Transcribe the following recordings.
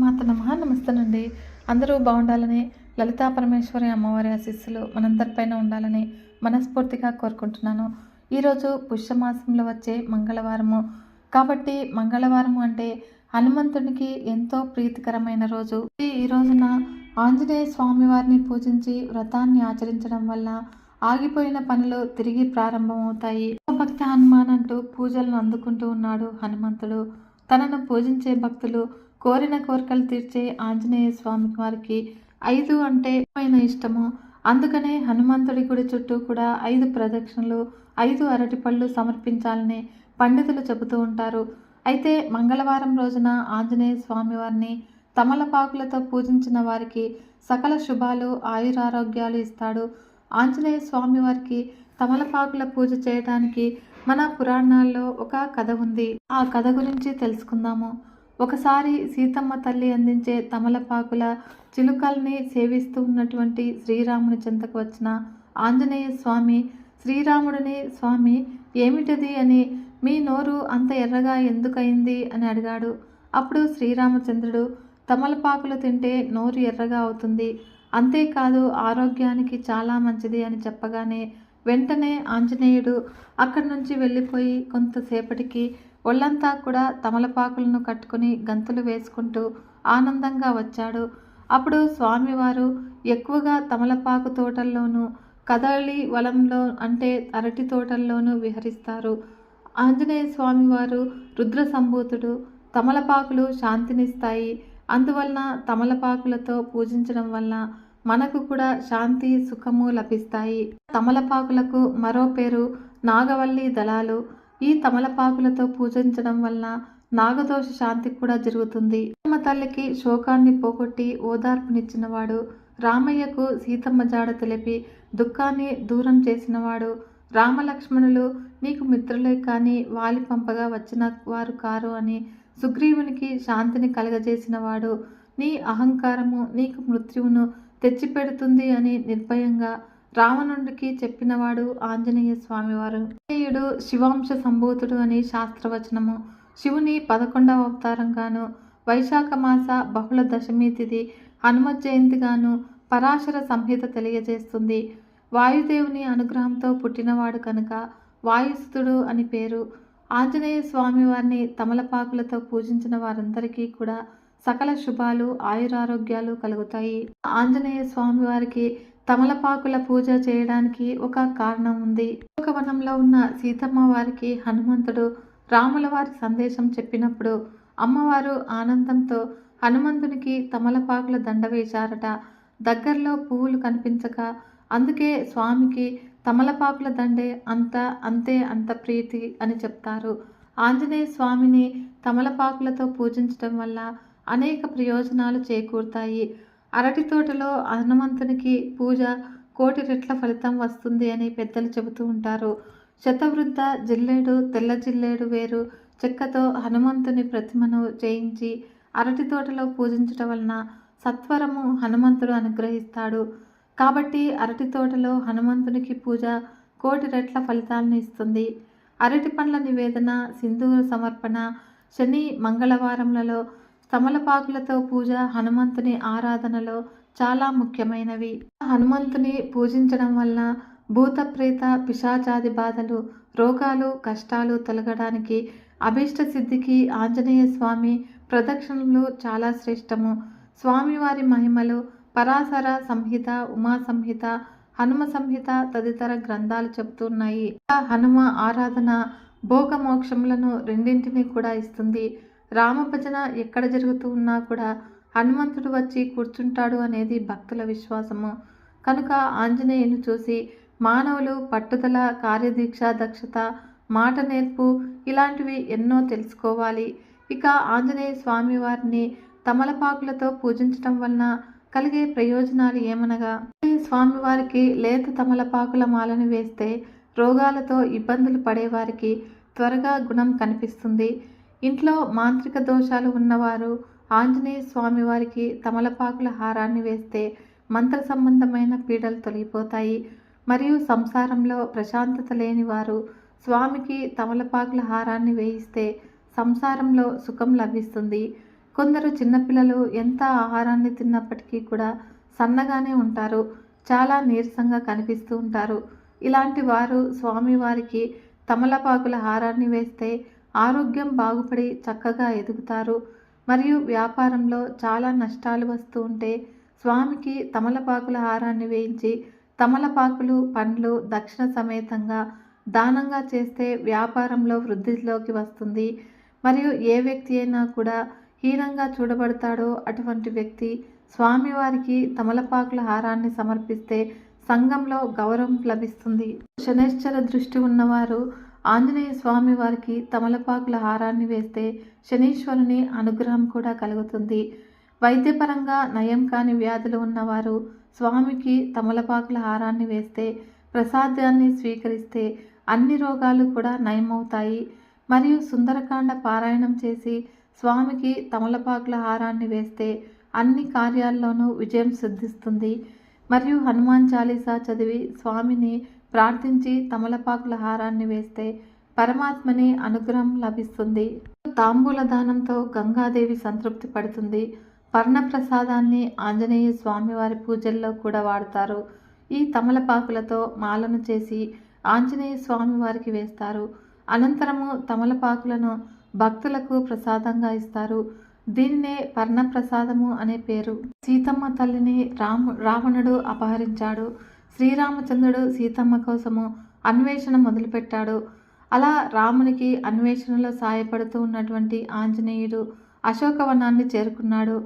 మాత నమ నమస్తేనండి. అందరూ బాగుండాలని లలితా పరమేశ్వరి అమ్మవారి ఆశీస్సులు మనందరిపైన ఉండాలని మనస్ఫూర్తిగా కోరుకుంటున్నాను. ఈరోజు పుష్యమాసంలో వచ్చే మంగళవారము. కాబట్టి మంగళవారము అంటే హనుమంతునికి ఎంతో ప్రీతికరమైన రోజు. ఈ ఈ రోజున ఆంజనేయ స్వామి వారిని పూజించి వ్రతాన్ని ఆచరించడం వల్ల ఆగిపోయిన పనులు తిరిగి ప్రారంభమవుతాయి. భక్త హనుమాన్ అంటూ పూజలను అందుకుంటూ ఉన్నాడు హనుమంతుడు. తనను పూజించే భక్తులు కోరిన కోరికలు తీర్చే ఆంజనేయ స్వామి వారికి ఐదు అంటే పైన ఇష్టము? అందుకనే హనుమంతుడి గుడి చుట్టూ కూడా ఐదు ప్రదక్షిణలు ఐదు అరటిపళ్ళు సమర్పించాలని పండితులు చెబుతూ ఉంటారు. అయితే మంగళవారం రోజున ఆంజనేయ స్వామి వారిని తమలపాకులతో పూజించిన వారికి సకల శుభాలు ఆయురారోగ్యాలు ఇస్తాడు. ఆంజనేయ స్వామి వారికి తమలపాకుల పూజ చేయడానికి మన పురాణాల్లో ఒక కథ ఉంది. ఆ కథ గురించి తెలుసుకుందాము. ఒకసారి సీతమ్మ తల్లి అందించే తమలపాకుల చిలుకల్ని సేవిస్తూ ఉన్నటువంటి శ్రీరాముని చెంతకు వచ్చిన ఆంజనేయ స్వామి శ్రీరాముడిని స్వామి ఏమిటది? అని మీ నోరు అంత ఎర్రగా ఎందుకయింది? అని అడిగాడు. అప్పుడు శ్రీరామచంద్రుడు తమలపాకులు తింటే నోరు ఎర్రగా అవుతుంది. అంతేకాదు ఆరోగ్యానికి చాలా మంచిది అని చెప్పగానే వెంటనే ఆంజనేయుడు అక్కడి నుంచి వెళ్ళిపోయి కొంతసేపటికి ఒళ్ళంతా కూడా తమలపాకులను కట్టుకుని గంతులు వేసుకుంటూ ఆనందంగా వచ్చాడు. అప్పుడు స్వామివారు ఎక్కువగా తమలపాకు తోటల్లోనూ కదళి వలంలో అంటే అరటి తోటల్లోనూ విహరిస్తారు. ఆంజనేయ స్వామివారు రుద్ర సంభూతుడు తమలపాకులు శాంతినిస్తాయి. అందువలన తమలపాకులతో పూజించడం వల్ల మనకు కూడా శాంతి సుఖము లభిస్తాయి. తమలపాకులకు మరో పేరు నాగవల్లి దళాలు. ఈ తమలపాకులతో పూజించడం వల్ల నాగదోష శాంతి కూడా జరుగుతుంది. సీతమ్మ తల్లికి శోకాన్ని పోగొట్టి ఓదార్పునిచ్చినవాడు రామయ్యకు సీతమ్మ జాడ తెలిపి దుఃఖాన్ని దూరం చేసినవాడు రామలక్ష్మణులు నీకు మిత్రులే కానీ వాలి పంపగా వచ్చిన వారు కారు అని సుగ్రీవునికి శాంతిని కలగజేసినవాడు నీ అహంకారము నీకు మృత్యువును తెచ్చిపెడుతుంది అని నిర్భయంగా రావణుడికి చెప్పినవాడు ఆంజనేయ స్వామివారు. ఆంజనేయుడు శివాంశ సంభూతుడు అని శాస్త్రవచనము. శివుని పదకొండవ అవతారంగాను వైశాఖ మాస బహుళ దశమి తిథి హనుమత్ జయంతిగాను పరాశర సంహిత తెలియజేస్తుంది. వాయుదేవుని అనుగ్రహంతో పుట్టినవాడు కనుక వాయుస్తుడు అని పేరు. ఆంజనేయ స్వామివారిని తమలపాకులతో పూజించిన వారందరికీ కూడా సకల శుభాలు ఆయురారోగ్యాలు కలుగుతాయి. ఆంజనేయ స్వామివారికి తమలపాకుల పూజ చేయడానికి ఒక కారణం ఉంది. ఒక వనంలో ఉన్న సీతమ్మ వారికి హనుమంతుడు రాముల వారి సందేశం చెప్పినప్పుడు అమ్మవారు ఆనందంతో హనుమంతునికి తమలపాకుల దండ వేశారట. దగ్గరలో పువ్వులు కనిపించక అందుకే స్వామికి తమలపాకుల దండే అంత అంతే అంత ప్రీతి అని చెప్తారు. ఆంజనేయ స్వామిని తమలపాకులతో పూజించడం వల్ల అనేక ప్రయోజనాలు చేకూరుతాయి. అరటి తోటలో హనుమంతునికి పూజ కోటి రెట్ల ఫలితం వస్తుంది అని పెద్దలు చెబుతూ ఉంటారు. శతవృద్ధ జిల్లేడు తెల్ల జిల్లేడు వేరు చెక్కతో హనుమంతుని ప్రతిమను చేయించి అరటి తోటలో పూజించటం వలన సత్వరము హనుమంతుడు అనుగ్రహిస్తాడు. కాబట్టి అరటి తోటలో హనుమంతునికి పూజ కోటి రెట్ల ఫలితాలను ఇస్తుంది. అరటి పండ్ల నివేదన సింధూర సమర్పణ శని మంగళవారములలో తమలపాకులతో పూజ హనుమంతుని ఆరాధనలో చాలా ముఖ్యమైనవి. హనుమంతుని పూజించడం వల్ల భూత ప్రేత పిశాచాది బాధలు రోగాలు కష్టాలు తొలగడానికి అభీష్ట సిద్ధికి ఆంజనేయ స్వామి ప్రదక్షిణలు చాలా శ్రేష్టము. స్వామివారి మహిమలు పరాశర సంహిత ఉమా సంహిత హనుమ సంహిత తదితర గ్రంథాలు చెబుతున్నాయి. హనుమ ఆరాధన భోగ మోక్షములను రెండింటినీ కూడా ఇస్తుంది. రామభజన ఎక్కడ జరుగుతూ ఉన్నా కూడా హనుమంతుడు వచ్చి కూర్చుంటాడు అనేది భక్తుల విశ్వాసము. కనుక ఆంజనేయుని చూసి మానవులు పట్టుదల కార్యదీక్ష దక్షత మాట నేర్పు ఇలాంటివి ఎన్నో తెలుసుకోవాలి. ఇక ఆంజనేయ స్వామి వారిని తమలపాకులతో పూజించటం వలన కలిగే ప్రయోజనాలు ఏమనగా? స్వామివారికి లేత తమలపాకుల మాలను వేస్తే రోగాలతో ఇబ్బందులు పడేవారికి త్వరగా గుణం కనిపిస్తుంది. ఇంట్లో మాంత్రిక దోషాలు ఉన్నవారు ఆంజనేయ స్వామి వారికి తమలపాకుల హారాన్ని వేస్తే మంత్ర సంబంధమైన పీడలు తొలగిపోతాయి. మరియు సంసారంలో ప్రశాంతత లేని వారు స్వామికి తమలపాకుల హారాన్ని వేయిస్తే సంసారంలో సుఖం లభిస్తుంది. కొందరు చిన్నపిల్లలు ఎంత ఆహారాన్ని తిన్నప్పటికీ కూడా సన్నగానే ఉంటారు. చాలా నీరసంగా కనిపిస్తూ ఉంటారు. ఇలాంటి వారు స్వామివారికి తమలపాకుల హారాన్ని వేస్తే ఆరోగ్యం బాగుపడి చక్కగా ఎదుగుతారు. మరియు వ్యాపారంలో చాలా నష్టాలు వస్తూ ఉంటే స్వామికి తమలపాకుల హారాన్ని వేయించి తమలపాకులు పండ్లు దక్షిణ సమేతంగా దానంగా చేస్తే వ్యాపారంలో వృద్ధిలోకి వస్తుంది. మరియు ఏ వ్యక్తి అయినా కూడా హీనంగా చూడబడతాడో అటువంటి వ్యక్తి స్వామివారికి తమలపాకుల హారాన్ని సమర్పిస్తే సంఘంలో గౌరవం లభిస్తుంది. శనేశ్వర దృష్టి ఉన్నవారు ఆంజనేయ స్వామి వారికి తమలపాకుల హారాన్ని వేస్తే శనీశ్వరుని అనుగ్రహం కూడా కలుగుతుంది. వైద్యపరంగా నయం కాని వ్యాధులు ఉన్నవారు స్వామికి తమలపాకుల హారాన్ని వేస్తే ప్రసాదాన్ని స్వీకరిస్తే అన్ని రోగాలు కూడా నయమవుతాయి. మరియు సుందరకాండ పారాయణం చేసి స్వామికి తమలపాకుల హారాన్ని వేస్తే అన్ని కార్యాల్లోనూ విజయం సిద్ధిస్తుంది. మరియు హనుమాన్ చాలీసా చదివి స్వామిని ప్రార్థించి తమలపాకుల హారాన్ని వేస్తే పరమాత్మని అనుగ్రహం లభిస్తుంది. తాంబూల దానంతో గంగాదేవి సంతృప్తి పడుతుంది. పర్ణప్రసాదాన్ని ఆంజనేయ స్వామివారి పూజల్లో కూడా వాడతారు. ఈ తమలపాకులతో మాలను చేసి ఆంజనేయ స్వామి వారికి వేస్తారు. అనంతరము తమలపాకులను భక్తులకు ప్రసాదంగా ఇస్తారు. దీన్నే పర్ణప్రసాదము అనే పేరు. సీతమ్మ తల్లిని రాము రావణుడు అపహరించాడు. శ్రీరామచంద్రుడు సీతమ్మ కోసము అన్వేషణ మొదలుపెట్టాడు. అలా రామునికి అన్వేషణలో సాయపడుతూ ఉన్నటువంటి ఆంజనేయుడు అశోకవనాన్ని చేరుకున్నాడు.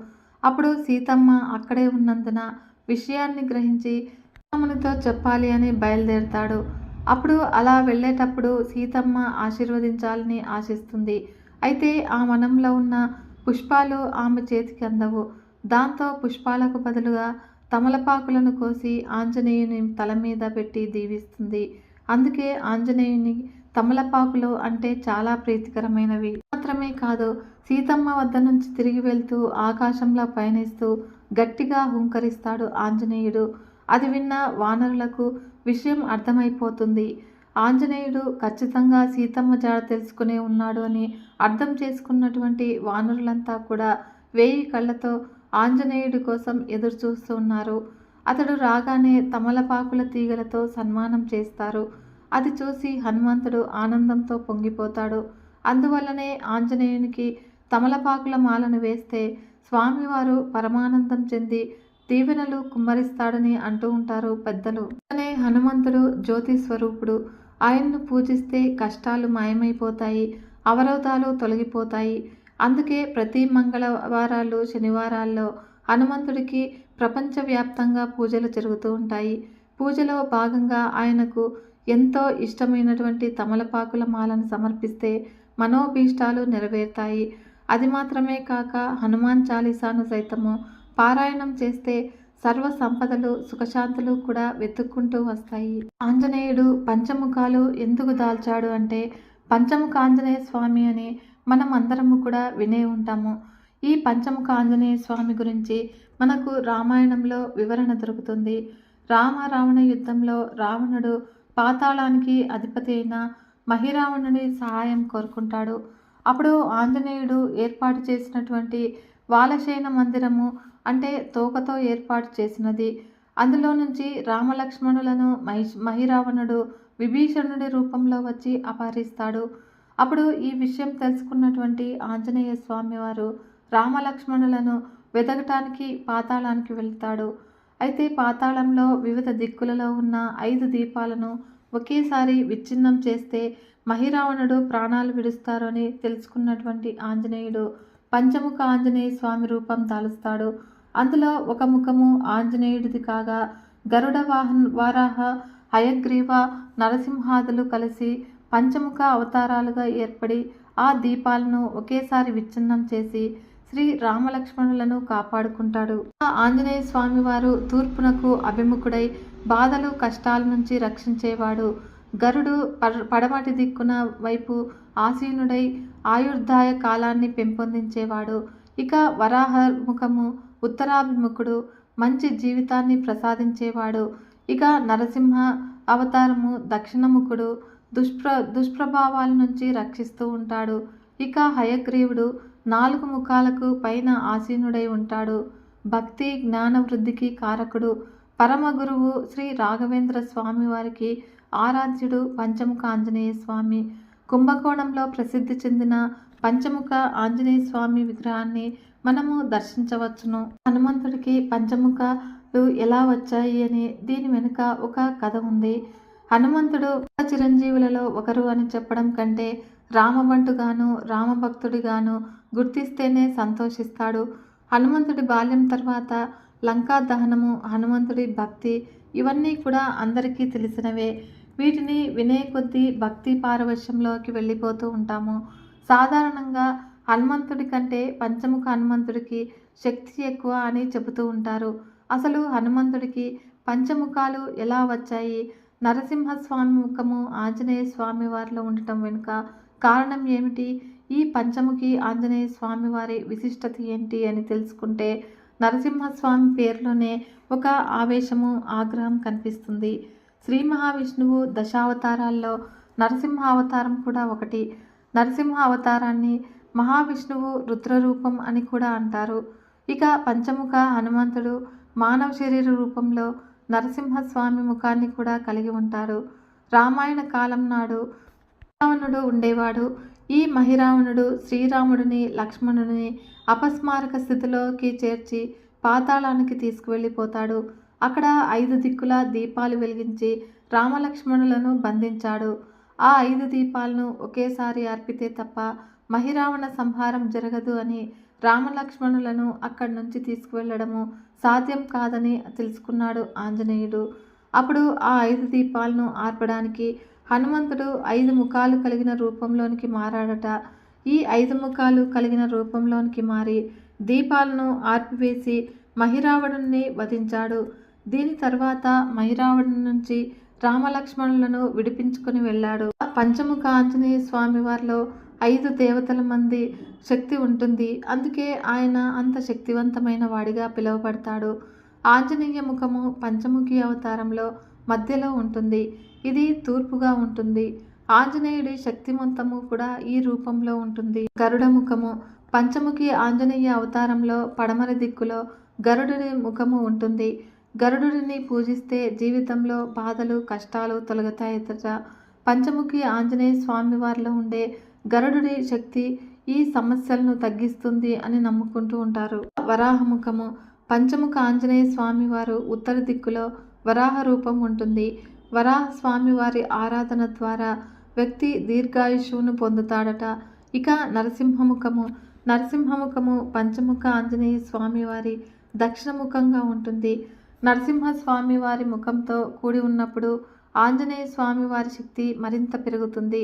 అప్పుడు సీతమ్మ అక్కడే ఉన్నందున విషయాన్ని గ్రహించి రామునితో చెప్పాలి అని బయలుదేరతాడు. అప్పుడు అలా వెళ్ళేటప్పుడు సీతమ్మ ఆశీర్వదించాలని ఆశిస్తుంది. అయితే ఆ వనంలో ఉన్న పుష్పాలు ఆమె చేతికి అందవు. దాంతో పుష్పాలకు బదులుగా తమలపాకులను కోసి ఆంజనేయుని తల మీద పెట్టి దీవిస్తుంది. అందుకే ఆంజనేయుని తమలపాకులు అంటే చాలా ప్రీతికరమైనవి. మాత్రమే కాదు సీతమ్మ వద్ద నుంచి తిరిగి వెళ్తూ ఆకాశంలో పయనిస్తూ గట్టిగా హుంకరిస్తాడు ఆంజనేయుడు. అది విన్న వానరులకు విషయం అర్థమైపోతుంది. ఆంజనేయుడు ఖచ్చితంగా సీతమ్మ జాడ తెలుసుకునే ఉన్నాడు అని అర్థం చేసుకున్నటువంటి వానరులంతా కూడా వేయి కళ్ళతో ఆంజనేయుడి కోసం ఎదురు ఉన్నారు. అతడు రాగానే తమలపాకుల తీగలతో సన్మానం చేస్తారు. అది చూసి హనుమంతుడు ఆనందంతో పొంగిపోతాడు. అందువల్లనే ఆంజనేయునికి తమలపాకుల మాలను వేస్తే స్వామివారు పరమానందం చెంది దీవెనలు కుమ్మరిస్తాడని అంటూ ఉంటారు పెద్దలు. అనే హనుమంతుడు జ్యోతి స్వరూపుడు ఆయన్ను పూజిస్తే కష్టాలు మాయమైపోతాయి అవరోధాలు తొలగిపోతాయి. అందుకే ప్రతి మంగళవారాలు శనివారాల్లో హనుమంతుడికి ప్రపంచవ్యాప్తంగా పూజలు జరుగుతూ ఉంటాయి. పూజలో భాగంగా ఆయనకు ఎంతో ఇష్టమైనటువంటి తమలపాకుల మాలను సమర్పిస్తే మనోభీష్టాలు నెరవేరుతాయి. అది మాత్రమే కాక హనుమాన్ చాలీసాను సైతము పారాయణం చేస్తే సర్వ సంపదలు సుఖశాంతులు కూడా వెతుక్కుంటూ వస్తాయి. ఆంజనేయుడు పంచముఖాలు ఎందుకు దాల్చాడు అంటే పంచముఖ ఆంజనేయ స్వామి అని మనం అందరము కూడా వినే ఉంటాము. ఈ పంచముఖ ఆంజనేయ స్వామి గురించి మనకు రామాయణంలో వివరణ దొరుకుతుంది. రామ రావణ యుద్ధంలో రావణుడు పాతాళానికి అధిపతి అయిన మహిరావణుని సహాయం కోరుకుంటాడు. అప్పుడు ఆంజనేయుడు ఏర్పాటు చేసినటువంటి వాలశయన మందిరము అంటే తోకతో ఏర్పాటు చేసినది. అందులో నుంచి రామలక్ష్మణులను మహిష్ మహిరావణుడు విభీషణుడి రూపంలో వచ్చి అపహరిస్తాడు. అప్పుడు ఈ విషయం తెలుసుకున్నటువంటి ఆంజనేయ స్వామి వారు రామలక్ష్మణులను వెతకటానికి పాతాళానికి వెళ్తాడు. అయితే పాతాళంలో వివిధ దిక్కులలో ఉన్న ఐదు దీపాలను ఒకేసారి విచ్ఛిన్నం చేస్తే మహిరావణుడు ప్రాణాలు విడుస్తారు అని తెలుసుకున్నటువంటి ఆంజనేయుడు పంచముఖ ఆంజనేయ స్వామి రూపం దాలుస్తాడు. అందులో ఒక ముఖము ఆంజనేయుడిది కాగా గరుడ వాహన వారాహ హయగ్రీవ నరసింహాదులు కలిసి పంచముఖ అవతారాలుగా ఏర్పడి ఆ దీపాలను ఒకేసారి విచ్ఛిన్నం చేసి శ్రీ రామలక్ష్మణులను కాపాడుకుంటాడు. ఆ ఆంజనేయ స్వామి వారు తూర్పునకు అభిముఖుడై బాధలు కష్టాల నుంచి రక్షించేవాడు. గరుడు పడ- పడమటి దిక్కున వైపు ఆసీనుడై ఆయుర్దాయ కాలాన్ని పెంపొందించేవాడు. ఇక వరాహముఖము ఉత్తరాభిముఖుడు మంచి జీవితాన్ని ప్రసాదించేవాడు. ఇక నరసింహ అవతారము దక్షిణముఖుడు దుష్ప్ర దుష్ప్రభావాల నుంచి రక్షిస్తూ ఉంటాడు. ఇక హయగ్రీవుడు నాలుగు ముఖాలకు పైన ఆసీనుడై ఉంటాడు. భక్తి జ్ఞాన వృద్ధికి కారకుడు. పరమ గురువు శ్రీ రాఘవేంద్ర స్వామి వారికి ఆరాధ్యుడు పంచముఖ ఆంజనేయ స్వామి. కుంభకోణంలో ప్రసిద్ధి చెందిన పంచముఖ ఆంజనేయ స్వామి విగ్రహాన్ని మనము దర్శించవచ్చును. హనుమంతుడికి పంచముఖలు ఎలా వచ్చాయి అని దీని వెనుక ఒక కథ ఉంది. హనుమంతుడు చిరంజీవులలో ఒకరు అని చెప్పడం కంటే రామబంటుగాను రామభక్తుడిగాను గుర్తిస్తేనే సంతోషిస్తాడు. హనుమంతుడి బాల్యం తర్వాత లంకా దహనము హనుమంతుడి భక్తి ఇవన్నీ కూడా అందరికీ తెలిసినవే. వీటిని వినే కొద్దీ భక్తి పారవశ్యంలోకి వెళ్ళిపోతూ ఉంటాము. సాధారణంగా హనుమంతుడి కంటే పంచముఖ హనుమంతుడికి శక్తి ఎక్కువ అని చెబుతూ ఉంటారు. అసలు హనుమంతుడికి పంచముఖాలు ఎలా వచ్చాయి? నరసింహస్వామి ముఖము ఆంజనేయ స్వామి వారిలో ఉండటం వెనుక కారణం ఏమిటి? ఈ పంచముఖి ఆంజనేయ స్వామి వారి విశిష్టత ఏంటి అని తెలుసుకుంటే నరసింహస్వామి పేరులోనే ఒక ఆవేశము ఆగ్రహం కనిపిస్తుంది. శ్రీ మహావిష్ణువు దశావతారాల్లో నరసింహ అవతారం కూడా ఒకటి. నరసింహ అవతారాన్ని మహావిష్ణువు రుద్రరూపం అని కూడా అంటారు. ఇక పంచముఖ హనుమంతుడు మానవ శరీర రూపంలో నరసింహస్వామి ముఖాన్ని కూడా కలిగి ఉంటారు. రామాయణ కాలం నాడు రావణుడు ఉండేవాడు. ఈ మహిరావణుడు శ్రీరాముడిని లక్ష్మణుడిని అపస్మారక స్థితిలోకి చేర్చి పాతాళానికి తీసుకువెళ్ళిపోతాడు. అక్కడ ఐదు దిక్కుల దీపాలు వెలిగించి రామలక్ష్మణులను బంధించాడు. ఆ ఐదు దీపాలను ఒకేసారి అర్పితే తప్ప మహిరావణ సంహారం జరగదు అని రామలక్ష్మణులను అక్కడి నుంచి తీసుకువెళ్ళడము సాధ్యం కాదని తెలుసుకున్నాడు ఆంజనేయుడు. అప్పుడు ఆ ఐదు దీపాలను ఆర్పడానికి హనుమంతుడు ఐదు ముఖాలు కలిగిన రూపంలోనికి మారాడట. ఈ ఐదు ముఖాలు కలిగిన రూపంలోనికి మారి దీపాలను ఆర్పివేసి మహిరావణుణ్ణి వధించాడు. దీని తర్వాత మహిరావణు నుంచి రామలక్ష్మణులను విడిపించుకుని వెళ్ళాడు. పంచముఖ ఆంజనేయ స్వామి వారిలో ఐదు దేవతల మంది శక్తి ఉంటుంది. అందుకే ఆయన అంత శక్తివంతమైన వాడిగా పిలువబడతాడు. ఆంజనేయ ముఖము పంచముఖి అవతారంలో మధ్యలో ఉంటుంది. ఇది తూర్పుగా ఉంటుంది. ఆంజనేయుడి శక్తిమంతము కూడా ఈ రూపంలో ఉంటుంది. గరుడ ముఖము పంచముఖి ఆంజనేయ అవతారంలో పడమర దిక్కులో గరుడుని ముఖము ఉంటుంది. గరుడుని పూజిస్తే జీవితంలో బాధలు కష్టాలు తొలగుతాయట పంచముఖి ఆంజనేయ స్వామి వారిలో ఉండే గరుడుడి శక్తి ఈ సమస్యలను తగ్గిస్తుంది అని నమ్ముకుంటూ ఉంటారు. వరాహముఖము పంచముఖ ఆంజనేయ స్వామి వారు ఉత్తర దిక్కులో వరాహ రూపం ఉంటుంది. వరాహ స్వామి వారి ఆరాధన ద్వారా వ్యక్తి దీర్ఘాయుష్ను పొందుతాడట. ఇక నరసింహముఖము నరసింహముఖము పంచముఖ ఆంజనేయ స్వామి వారి దక్షిణముఖంగా ఉంటుంది. నరసింహస్వామి వారి ముఖంతో కూడి ఉన్నప్పుడు ఆంజనేయ స్వామి వారి శక్తి మరింత పెరుగుతుంది.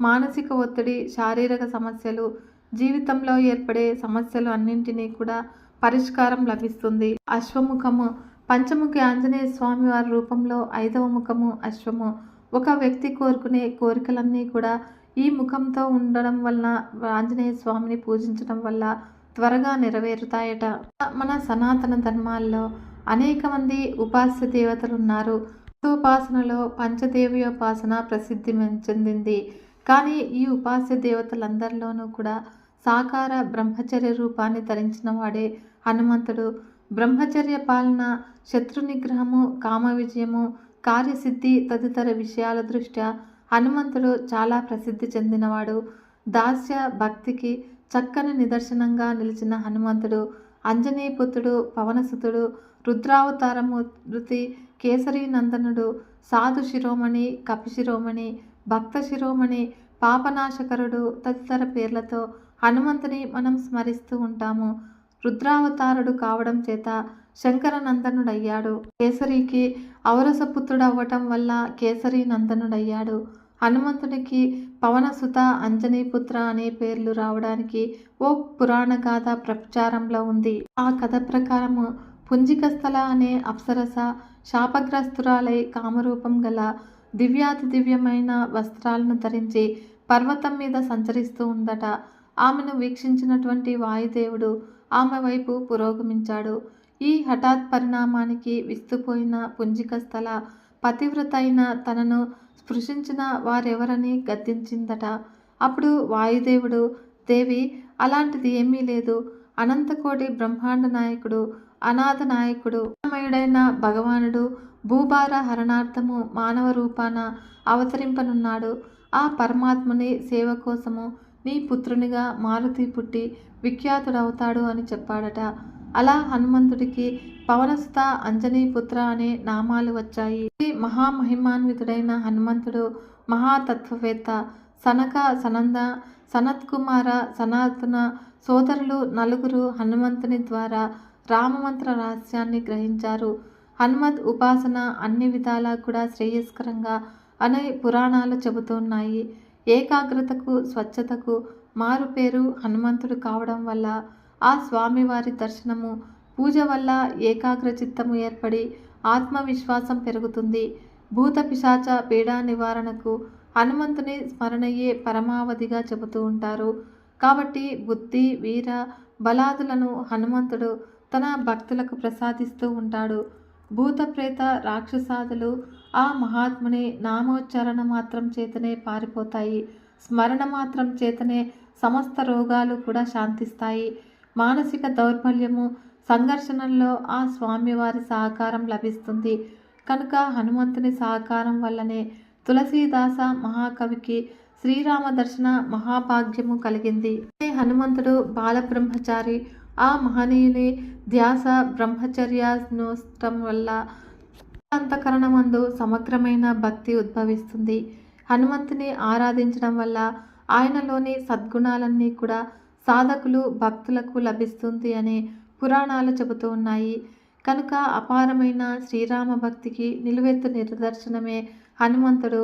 మానసిక ఒత్తిడి శారీరక సమస్యలు జీవితంలో ఏర్పడే సమస్యలు అన్నింటినీ కూడా పరిష్కారం లభిస్తుంది. అశ్వముఖము. పంచముఖి ఆంజనేయ స్వామి వారి రూపంలో ఐదవ ముఖము అశ్వము. ఒక వ్యక్తి కోరుకునే కోరికలన్నీ కూడా ఈ ముఖంతో ఉండడం వలన ఆంజనేయ స్వామిని పూజించడం వల్ల త్వరగా నెరవేరుతాయట. మన సనాతన ధర్మాల్లో అనేక మంది ఉపాస్య దేవతలు ఉన్నారు ఉపాసనలో పంచదేవయోపాసన ప్రసిద్ధి చెందింది. కానీ ఈ ఉపాస్య దేవతలందరిలోనూ కూడా సాకార బ్రహ్మచర్య రూపాన్ని ధరించిన వాడే హనుమంతుడు. బ్రహ్మచర్య పాలన శత్రు నిగ్రహము కామ విజయము కార్యసిద్ధి తదితర విషయాల దృష్ట్యా హనుమంతుడు చాలా ప్రసిద్ధి చెందినవాడు. దాస్య భక్తికి చక్కని నిదర్శనంగా నిలిచిన హనుమంతుడు అంజనీపుత్రుడు పవనసుతుడు రుద్రావతారమూర్తి కేసరి నందనుడు సాధు శిరోమణి కపిశిరోమణి భక్త శిరోమణి పాపనాశకరుడు తదితర పేర్లతో హనుమంతుని మనం స్మరిస్తూ ఉంటాము. రుద్రావతారుడు కావడం చేత శంకర నందనుడయ్యాడు కేసరికి ఔరసపుత్రుడు అవ్వటం వల్ల కేసరి నందనుడయ్యాడు హనుమంతునికి పవనసుత అంజనీపుత్ర అనే పేర్లు రావడానికి ఓ పురాణ గాథ ప్రచారంలో ఉంది. ఆ కథ ప్రకారము పుంజికస్థల అనే అప్సరస శాపగ్రస్తురాలై కామరూపం గల దివ్యాతి దివ్యమైన వస్త్రాలను ధరించి పర్వతం మీద సంచరిస్తూ ఉందట. ఆమెను వీక్షించినటువంటి వాయుదేవుడు ఆమె వైపు పురోగమించాడు. ఈ హఠాత్ పరిణామానికి విస్తుపోయిన పుంజికస్థల పతివ్రత అయిన తనను స్పృశించిన వారెవరని గద్దించిందట. అప్పుడు వాయుదేవుడు దేవి అలాంటిది ఏమీ లేదు. అనంతకోటి బ్రహ్మాండ నాయకుడు అనాథ నాయకుడు మయుడైన భగవానుడు భూభార హరణార్థము మానవ రూపాన అవతరింపనున్నాడు. ఆ పరమాత్ముని సేవ కోసము నీ పుత్రునిగా మారుతి పుట్టి విఖ్యాతుడవుతాడు అని చెప్పాడట. అలా హనుమంతుడికి పవనసుత అంజనీ పుత్ర అనే నామాలు వచ్చాయి. మహామహిమాన్వితుడైన హనుమంతుడు మహాతత్వవేత్త సనక సనంద సనత్కుమార సనాతన సోదరులు నలుగురు హనుమంతుని ద్వారా రామమంత్ర రహస్యాన్ని గ్రహించారు. హనుమత్ ఉపాసన అన్ని విధాలా కూడా శ్రేయస్కరంగా అనే పురాణాలు చెబుతున్నాయి ఏకాగ్రతకు స్వచ్ఛతకు మారు పేరు హనుమంతుడు కావడం వల్ల ఆ స్వామివారి దర్శనము పూజ వల్ల ఏకాగ్ర చిత్తము ఏర్పడి ఆత్మవిశ్వాసం పెరుగుతుంది. భూత పిశాచ పీడా నివారణకు హనుమంతుని స్మరణయే పరమావధిగా చెబుతూ ఉంటారు. కాబట్టి బుద్ధి వీర బలాదులను హనుమంతుడు తన భక్తులకు ప్రసాదిస్తూ ఉంటాడు. భూత ప్రేత రాక్షసాదులు ఆ మహాత్ముని నామోచ్చారణ మాత్రం చేతనే పారిపోతాయి. స్మరణ మాత్రం చేతనే సమస్త రోగాలు కూడా శాంతిస్తాయి. మానసిక దౌర్బల్యము సంఘర్షణల్లో ఆ స్వామివారి సహకారం లభిస్తుంది. కనుక హనుమంతుని సహకారం వల్లనే తులసీదాస మహాకవికి శ్రీరామ దర్శన మహాభాగ్యము కలిగింది. హనుమంతుడు బాలబ్రహ్మచారి ఆ మహనీయుని ధ్యాస బ్రహ్మచర్యానోష్టం వల్ల అంతఃకరణమందు సమగ్రమైన భక్తి ఉద్భవిస్తుంది. హనుమంతుని ఆరాధించడం వల్ల ఆయనలోని సద్గుణాలన్నీ కూడా సాధకులు భక్తులకు లభిస్తుంది అని పురాణాలు చెబుతూ ఉన్నాయి. కనుక అపారమైన శ్రీరామ భక్తికి నిలువెత్తు నిదర్శనమే హనుమంతుడు.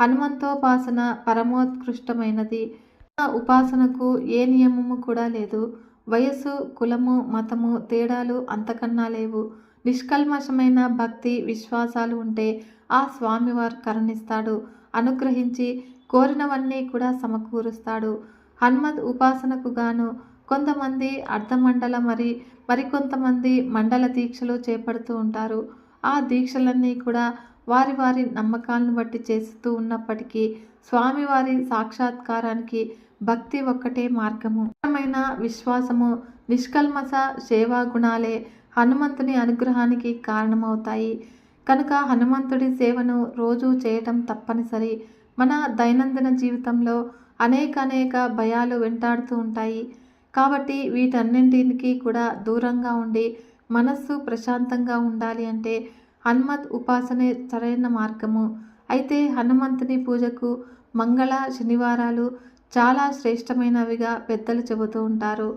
హనుమంతోపాసన పరమోత్కృష్టమైనది. ఆ ఉపాసనకు ఏ నియమము కూడా లేదు. వయస్సు కులము మతము తేడాలు అంతకన్నా లేవు. నిష్కల్మషమైన భక్తి విశ్వాసాలు ఉంటే ఆ స్వామివారు కరుణిస్తాడు. అనుగ్రహించి కోరినవన్నీ కూడా సమకూరుస్తాడు. హనుమద్ ఉపాసనకు గాను కొంతమంది అర్ధమండల మరి మరికొంతమంది మండల దీక్షలు చేపడుతూ ఉంటారు. ఆ దీక్షలన్నీ కూడా వారి వారి నమ్మకాలను బట్టి చేస్తూ ఉన్నప్పటికీ స్వామివారి సాక్షాత్కారానికి భక్తి ఒక్కటే మార్గము. మైన విశ్వాసము నిష్కల్మస సేవా గుణాలే హనుమంతుని అనుగ్రహానికి కారణమవుతాయి. కనుక హనుమంతుడి సేవను రోజు చేయటం తప్పనిసరి. మన దైనందిన జీవితంలో అనేక అనేక భయాలు వెంటాడుతూ ఉంటాయి. కాబట్టి వీటన్నింటికి కూడా దూరంగా ఉండి మనస్సు ప్రశాంతంగా ఉండాలి అంటే హనుమత్ ఉపాసనే సరైన మార్గము. అయితే హనుమంతుని పూజకు మంగళ శనివారాలు చాలా శ్రేష్టమైనవిగా పెద్దలు చెబుతూ ఉంటారు.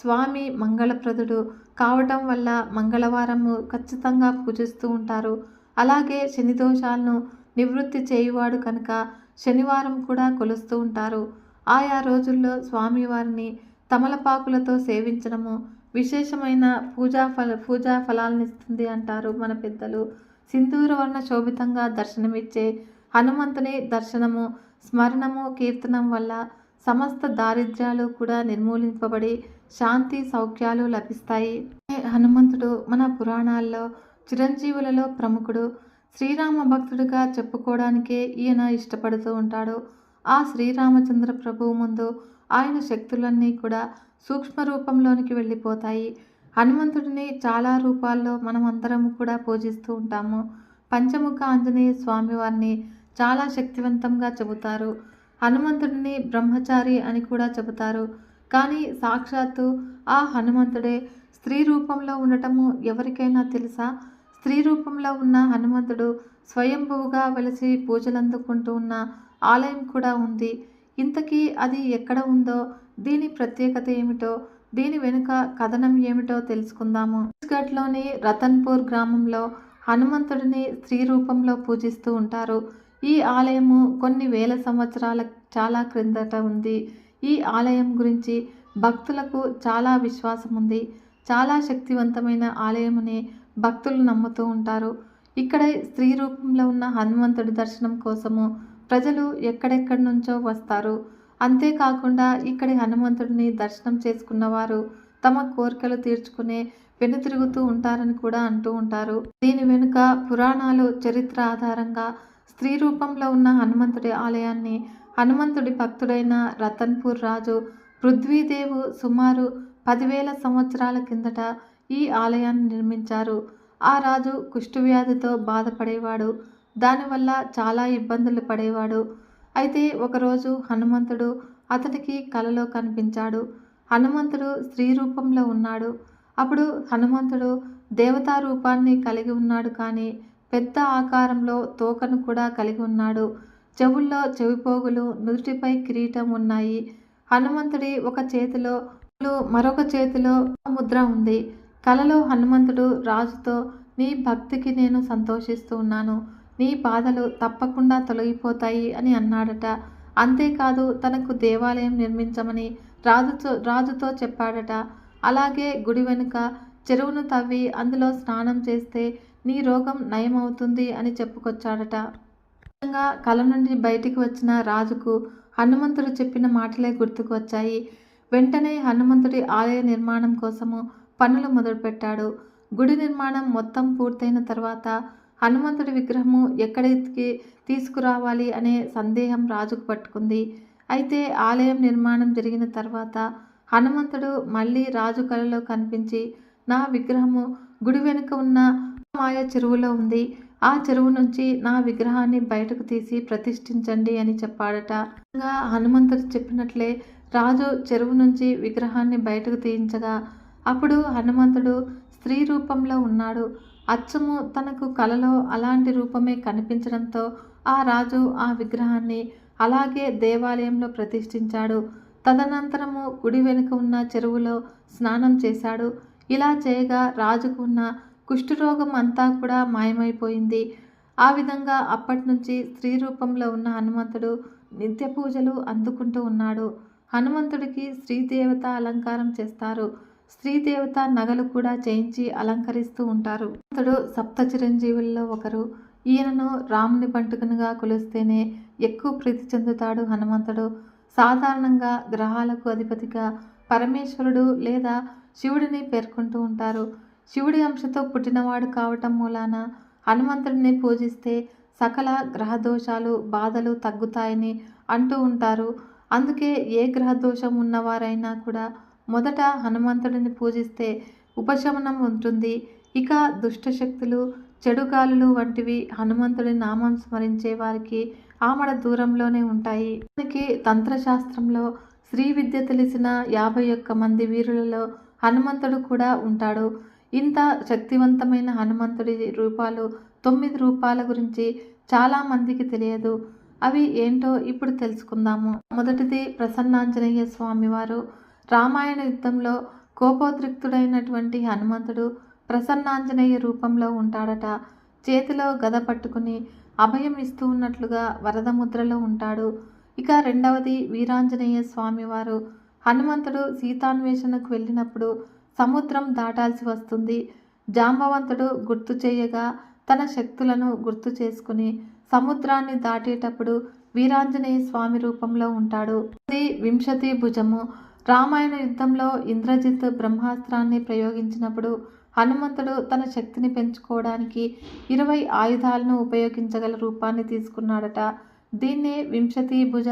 స్వామి మంగళప్రదుడు కావటం వల్ల మంగళవారము ఖచ్చితంగా పూజిస్తూ ఉంటారు. అలాగే శని దోషాలను నివృత్తి చేయువాడు కనుక శనివారం కూడా కొలుస్తూ ఉంటారు. ఆయా రోజుల్లో స్వామివారిని తమలపాకులతో సేవించడము విశేషమైన పూజా ఫల పూజా ఫలాలనిస్తుంది అంటారు మన పెద్దలు. సింధూర వర్ణ శోభితంగా దర్శనమిచ్చే హనుమంతుని దర్శనము స్మరణము కీర్తనం వల్ల సమస్త దారిద్ర్యాలు కూడా నిర్మూలింపబడి శాంతి సౌఖ్యాలు లభిస్తాయి. హనుమంతుడు మన పురాణాల్లో చిరంజీవులలో ప్రముఖుడు. శ్రీరామ భక్తుడిగా చెప్పుకోవడానికే ఈయన ఇష్టపడుతూ ఉంటాడు. ఆ శ్రీరామచంద్ర ప్రభువు ముందు ఆయన శక్తులన్నీ కూడా సూక్ష్మ రూపంలోనికి వెళ్ళిపోతాయి. హనుమంతుడిని చాలా రూపాల్లో మనం అందరం కూడా పూజిస్తూ ఉంటాము. పంచముఖ ఆంజనేయ స్వామివారిని చాలా శక్తివంతంగా చెబుతారు. హనుమంతుడిని బ్రహ్మచారి అని కూడా చెబుతారు. కానీ సాక్షాత్తు ఆ హనుమంతుడే స్త్రీ రూపంలో ఉండటము ఎవరికైనా తెలుసా? స్త్రీ రూపంలో ఉన్న హనుమంతుడు స్వయంభువుగా వెలిసి పూజలందుకుంటూ ఉన్న ఆలయం కూడా ఉంది. ఇంతకీ అది ఎక్కడ ఉందో దీని ప్రత్యేకత ఏమిటో దీని వెనుక కథనం ఏమిటో తెలుసుకుందాము. ఛత్తీస్గఢ్లోని రతన్పూర్ గ్రామంలో హనుమంతుడిని స్త్రీ రూపంలో పూజిస్తూ ఉంటారు. ఈ ఆలయము కొన్ని వేల సంవత్సరాల చాలా క్రిందట ఉంది. ఈ ఆలయం గురించి భక్తులకు చాలా విశ్వాసం ఉంది. చాలా శక్తివంతమైన ఆలయమని భక్తులు నమ్ముతూ ఉంటారు. ఇక్కడ స్త్రీ రూపంలో ఉన్న హనుమంతుడి దర్శనం కోసము ప్రజలు ఎక్కడెక్కడి నుంచో వస్తారు. అంతేకాకుండా ఇక్కడి హనుమంతుడిని దర్శనం చేసుకున్నవారు తమ కోరికలు తీర్చుకునే వెనుతిరుగుతూ ఉంటారని కూడా అంటూ ఉంటారు. దీని వెనుక పురాణాలు చరిత్ర ఆధారంగా స్త్రీ రూపంలో ఉన్న హనుమంతుడి ఆలయాన్ని హనుమంతుడి భక్తుడైన రతన్పూర్ రాజు పృథ్వీదేవు సుమారు పదివేల సంవత్సరాల కిందట ఈ ఆలయాన్ని నిర్మించారు. ఆ రాజు కుష్ఠవ్యాధితో బాధపడేవాడు దానివల్ల చాలా ఇబ్బందులు పడేవాడు. అయితే ఒకరోజు హనుమంతుడు అతనికి కలలో కనిపించాడు. హనుమంతుడు స్త్రీ రూపంలో ఉన్నాడు. అప్పుడు హనుమంతుడు దేవతా రూపాన్ని కలిగి ఉన్నాడు కానీ పెద్ద ఆకారంలో తోకను కూడా కలిగి ఉన్నాడు. చెవుల్లో చెవిపోగులు నుదుటిపై కిరీటం ఉన్నాయి. హనుమంతుడి ఒక చేతిలో మరొక చేతిలో ముద్ర ఉంది. కలలో హనుమంతుడు రాజుతో నీ భక్తికి నేను సంతోషిస్తూ ఉన్నాను. నీ బాధలు తప్పకుండా తొలగిపోతాయి అని అన్నాడట. అంతేకాదు తనకు దేవాలయం నిర్మించమని రాజుతో రాజుతో చెప్పాడట. అలాగే గుడి వెనుక చెరువును తవ్వి అందులో స్నానం చేస్తే నీ రోగం నయమవుతుంది అని చెప్పుకొచ్చాడట. నిజంగా కల నుండి బయటికి వచ్చిన రాజుకు హనుమంతుడు చెప్పిన మాటలే గుర్తుకు వచ్చాయి. వెంటనే హనుమంతుడి ఆలయ నిర్మాణం కోసము పనులు మొదలుపెట్టాడు. గుడి నిర్మాణం మొత్తం పూర్తయిన తర్వాత హనుమంతుడి విగ్రహము ఎక్కడికి తీసుకురావాలి అనే సందేహం రాజుకు పట్టుకుంది. అయితే ఆలయం నిర్మాణం జరిగిన తర్వాత హనుమంతుడు మళ్ళీ రాజు కలలో కనిపించి నా విగ్రహము గుడి వెనుక ఉన్న మాయ చెరువులో ఉంది. ఆ చెరువు నుంచి నా విగ్రహాన్ని బయటకు తీసి ప్రతిష్ఠించండి అని చెప్పాడట. హనుమంతుడు చెప్పినట్లే రాజు చెరువు నుంచి విగ్రహాన్ని బయటకు తీయించగా అప్పుడు హనుమంతుడు స్త్రీ రూపంలో ఉన్నాడు. అచ్చము తనకు కలలో అలాంటి రూపమే కనిపించడంతో ఆ రాజు ఆ విగ్రహాన్ని అలాగే దేవాలయంలో ప్రతిష్ఠించాడు. తదనంతరము గుడి వెనుక ఉన్న చెరువులో స్నానం చేశాడు. ఇలా చేయగా రాజుకు ఉన్న కుష్ఠరోగం అంతా కూడా మాయమైపోయింది. ఆ విధంగా అప్పటి నుంచి స్త్రీ రూపంలో ఉన్న హనుమంతుడు నిత్య పూజలు అందుకుంటూ ఉన్నాడు. హనుమంతుడికి శ్రీదేవత అలంకారం చేస్తారు. శ్రీదేవత నగలు కూడా చేయించి అలంకరిస్తూ ఉంటారు. అతడు సప్త చిరంజీవుల్లో ఒకరు. ఈయనను రాముని బంటుకనుగా కొలిస్తేనే ఎక్కువ ప్రీతి చెందుతాడు హనుమంతుడు. సాధారణంగా గ్రహాలకు అధిపతిగా పరమేశ్వరుడు లేదా శివుడిని పేర్కొంటూ ఉంటారు. శివుడి అంశతో పుట్టినవాడు కావటం మూలాన హనుమంతుడిని పూజిస్తే సకల గ్రహదోషాలు బాధలు తగ్గుతాయని అంటూ ఉంటారు. అందుకే ఏ గ్రహదోషం ఉన్నవారైనా కూడా మొదట హనుమంతుడిని పూజిస్తే ఉపశమనం ఉంటుంది. ఇక దుష్టశక్తులు చెడు గాలులు వంటివి హనుమంతుడి నామం స్మరించే వారికి ఆమడ దూరంలోనే ఉంటాయి. మనకి తంత్రశాస్త్రంలో శ్రీ విద్య తెలిసిన యాభై ఒక్క మంది వీరులలో హనుమంతుడు కూడా ఉంటాడు. ఇంత శక్తివంతమైన హనుమంతుడి రూపాలు తొమ్మిది రూపాల గురించి చాలా మందికి తెలియదు. అవి ఏంటో ఇప్పుడు తెలుసుకుందాము. మొదటిది ప్రసన్నాంజనేయ స్వామివారు. రామాయణ యుద్ధంలో కోపోద్రిక్తుడైనటువంటి హనుమంతుడు ప్రసన్నాంజనేయ రూపంలో ఉంటాడట. చేతిలో గద పట్టుకుని అభయం ఇస్తూ ఉన్నట్లుగా వరద ముద్రలో ఉంటాడు. ఇక రెండవది వీరాంజనేయ స్వామివారు. హనుమంతుడు సీతాన్వేషణకు వెళ్ళినప్పుడు సముద్రం దాటాల్సి వస్తుంది. జాంబవంతుడు గుర్తు చేయగా తన శక్తులను గుర్తు చేసుకుని సముద్రాన్ని దాటేటప్పుడు వీరాంజనేయ స్వామి రూపంలో ఉంటాడు. ఇది వింశతి భుజము. రామాయణ యుద్ధంలో ఇంద్రజిత్ బ్రహ్మాస్త్రాన్ని ప్రయోగించినప్పుడు హనుమంతుడు తన శక్తిని పెంచుకోవడానికి ఇరవై ఆయుధాలను ఉపయోగించగల రూపాన్ని తీసుకున్నాడట. దీన్నే వింశతి భుజ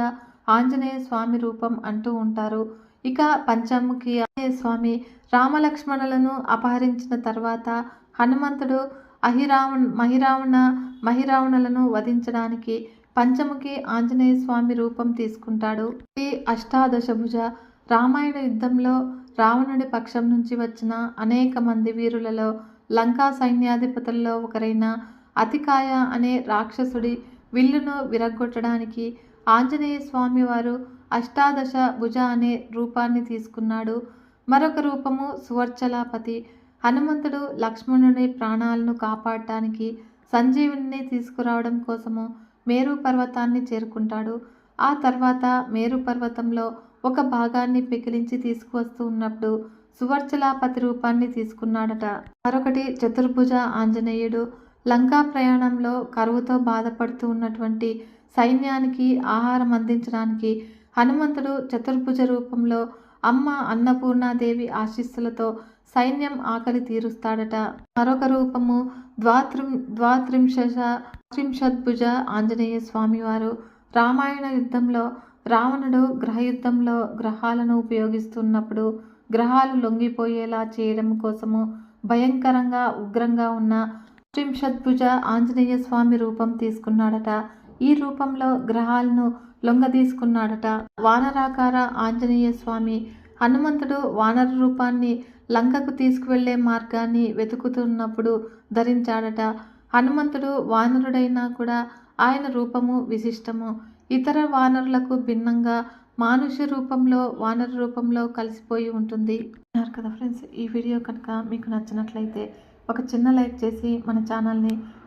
ఆంజనేయ స్వామి రూపం అంటూ ఉంటారు. ఇక పంచముఖి ఆంజనేయ స్వామి రామలక్ష్మణులను అపహరించిన తర్వాత హనుమంతుడు అహిరావణ మహిరావణ మహిరావణులను వధించడానికి పంచముఖి ఆంజనేయ స్వామి రూపం తీసుకుంటాడు. ఈ అష్టాదశభుజ రామాయణ యుద్ధంలో రావణుడి పక్షం నుంచి వచ్చిన అనేక మంది వీరులలో లంకా సైన్యాధిపతుల్లో ఒకరైన అతికాయ అనే రాక్షసుడి విల్లును విరగ్గొట్టడానికి ఆంజనేయ స్వామి వారు అష్టాదశ భుజ అనే రూపాన్ని తీసుకున్నాడు. మరొక రూపము సువర్చలాపతి. హనుమంతుడు లక్ష్మణుని ప్రాణాలను కాపాడటానికి సంజీవుని తీసుకురావడం కోసము మేరు పర్వతాన్ని చేరుకుంటాడు. ఆ తర్వాత మేరు పర్వతంలో ఒక భాగాన్ని పెకిలించి తీసుకువస్తూ ఉన్నప్పుడు సువర్చలాపతి రూపాన్ని తీసుకున్నాడట. మరొకటి చతుర్భుజ ఆంజనేయుడు. లంకా ప్రయాణంలో కరువుతో బాధపడుతూ ఉన్నటువంటి సైన్యానికి ఆహారం అందించడానికి హనుమంతుడు చతుర్భుజ రూపంలో అమ్మ అన్నపూర్ణాదేవి ఆశీస్సులతో సైన్యం ఆకలి తీరుస్తాడట. మరొక రూపము ద్వాత్రిం ద్వాత్రింశ త్రింశద్భుజ ఆంజనేయ స్వామివారు. రామాయణ యుద్ధంలో రావణుడు గ్రహయుద్ధంలో గ్రహాలను ఉపయోగిస్తున్నప్పుడు గ్రహాలు లొంగిపోయేలా చేయడం కోసము భయంకరంగా ఉగ్రంగా ఉన్న త్రింశద్భుజ ఆంజనేయ స్వామి రూపం తీసుకున్నాడట. ఈ రూపంలో గ్రహాలను లొంగదీసుకున్నాడట. వానరాకార ఆంజనేయ స్వామి హనుమంతుడు వానర రూపాన్ని లంకకు తీసుకువెళ్ళే మార్గాన్ని వెతుకుతున్నప్పుడు ధరించాడట. హనుమంతుడు వానరుడైనా కూడా ఆయన రూపము విశిష్టము. ఇతర వానరులకు భిన్నంగా మానుష్య రూపంలో వానర రూపంలో కలిసిపోయి ఉంటుంది. అన్నారు కదా ఫ్రెండ్స్ ఈ వీడియో కనుక మీకు నచ్చినట్లయితే ఒక చిన్న లైక్ చేసి మన ఛానల్ని